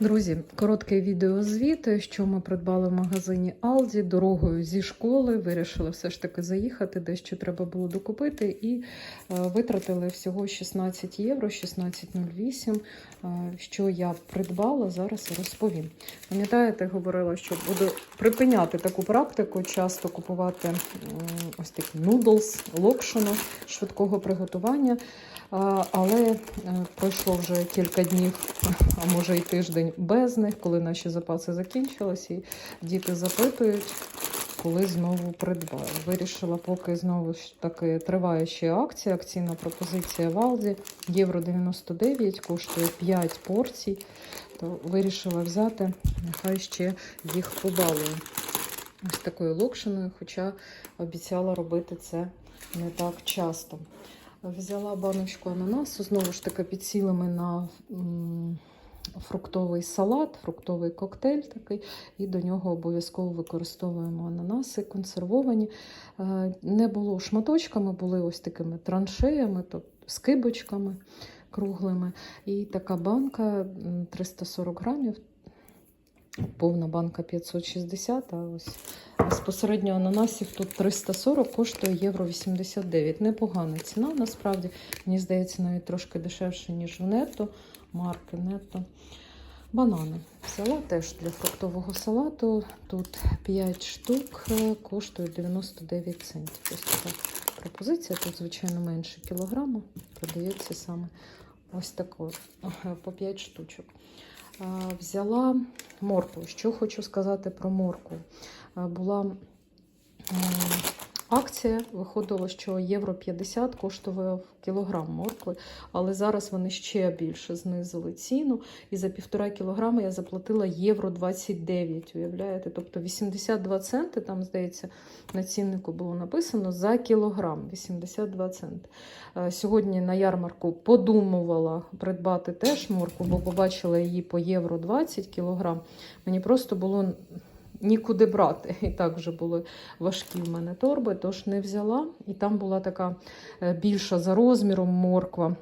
Друзі, короткий відеозвіт, що ми придбали в магазині Aldi дорогою зі школи. Вирішили все ж таки заїхати, дещо треба було докупити, і е, витратили всього 16 євро, 16,08. Е, Що я придбала, зараз розповім. Пам'ятаєте, говорила, що буду припиняти таку практику, часто купувати ось такі нудлс, локшину швидкого приготування. Але е, пройшло вже кілька дднів, а може й тиждень без них, коли наші запаси закінчились, і діти запитують, коли знову придбаю. Вирішила, поки знову ж таки триває ще акція, акційна пропозиція в Алді. Євро 99 коштує 5 порцій. То вирішила взяти, нехай ще їх побалую. Ось такою локшиною, хоча обіцяла робити це не так часто. Взяла баночку ананасу, знову ж таки підсіли ми на фруктовий салат, фруктовий коктейль такий, і до нього обов'язково використовуємо ананаси консервовані. Е, Не було шматочками, були ось такими траншеями, тобто скибочками круглими. І така банка 340 грамів. Повна банка 560, а ось безпосередньо ананасів тут 340, коштує євро 89. Непогана ціна, насправді. Мені здається, навіть трошки дешевше, ніж в нетто, марки нетто. Банани взяла теж для фруктового салату. Тут 5 штук, е, коштує 99 центів. Ось така пропозиція. Тут, звичайно, менше кілограма. Продається саме ось такою, по 5 штучок. Взяла моркву. Що хочу сказати про моркву. Була м, акція, виходило, що євро 50 коштував кілограм моркви, але зараз вони ще більше знизили ціну. І за півтора кілограма я заплатила євро 29. Уявляєте? Тобто 82 центи, там, здається, на ціннику було написано за кілограм 82 центи. Е, Сьогодні на ярмарку подумувала придбати теж морку, бо побачила її по євро 20 кілограм. Мені просто було нікуди брати. І так вже були важкі в мене торби, тож не взяла. І там була така е, більша за розміром морква,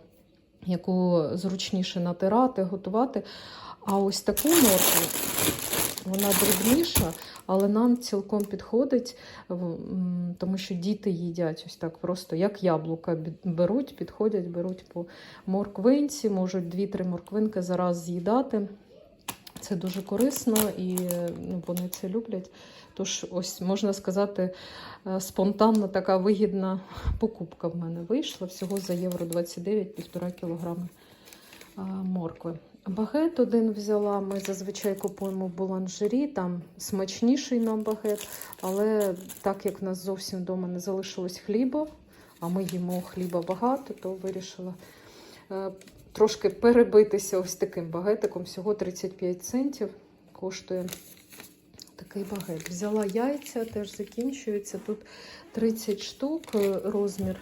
яку зручніше натирати, готувати. А ось таку моркву, вона дрібніша, але нам цілком підходить, тому що діти їдять ось так просто, як яблука беруть, підходять, беруть по морквинці, можуть 2-3 морквинки зараз з'їдати. Це дуже корисно і е, ну, вони це люблять. Тож, ось можна сказати, е, спонтанна така вигідна покупка в мене вийшла. Всього за євро 29, півтора кілограми моркви. Багет один взяла. Ми зазвичай купуємо в буланжері, там смачніший нам багет, але так як в нас зовсім вдома не залишилось хліба, а ми їмо хліба багато, то вирішила е, трошки перебитися ось таким багетиком. Всього 35 центів коштує такий багет. Взяла яйця, теж закінчується. Тут 30 штук, е, розмір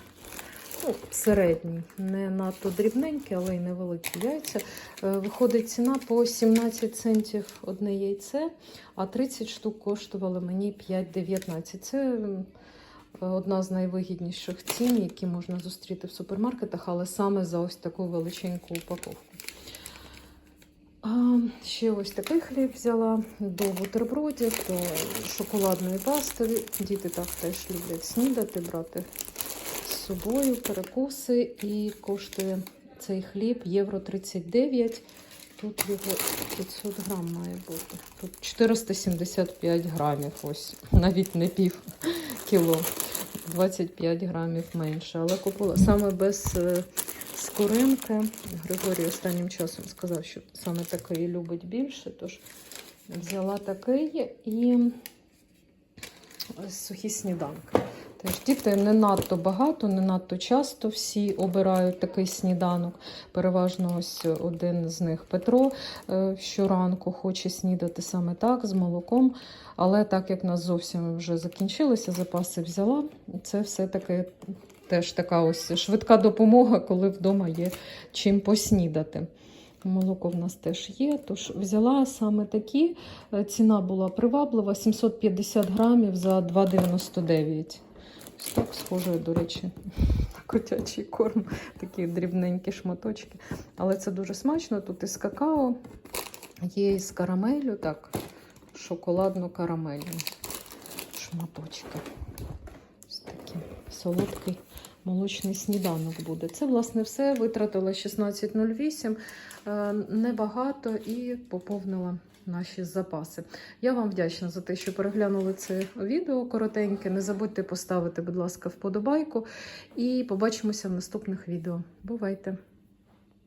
ну, середній, не надто дрібненькі, але й невеликі яйця. Е, Виходить ціна по 17 центів одне яйце, а 30 штук коштували мені 5,19. Це одна з найвигідніших цін, які можна зустріти в супермаркетах, але саме за ось таку величеньку упаковку. Ще ось такий хліб взяла до бутербродів, до шоколадної пасти. Діти так теж люблять снідати, брати з собою перекуси. І коштує цей хліб євро 39. Тут його 500 грам має бути. Тут 475 грамів, ось навіть не пів кіло. 25 грамів менше. Але купила саме без е, скоринки. Григорій останнім часом сказав, що саме такий любить більше. Тож взяла такий і сухі сніданки. Теж діти не надто багато, не надто часто всі обирають такий сніданок. Переважно ось один з них Петро е, щоранку хоче снідати саме так, з молоком. Але так як в нас зовсім вже закінчилися, запаси взяла. Це все-таки теж така ось швидка допомога, коли вдома є чим поснідати. Молоко в нас теж є, тож взяла саме такі. Е, Ціна була приваблива, 750 грамів за 2,99. Так схоже, до речі, на котячий корм, такі дрібненькі шматочки. Але це дуже смачно. Тут із какао, Є із карамелю, так, шоколадно-карамельні шматочки. Ось такий солодкий молочний сніданок буде. Це, власне, все. Витратила 16,08, е, небагато і поповнила наші запаси. Я вам вдячна за те, що переглянули це відео коротеньке. Не забудьте поставити, будь ласка, вподобайку. І побачимося в наступних відео. Бувайте!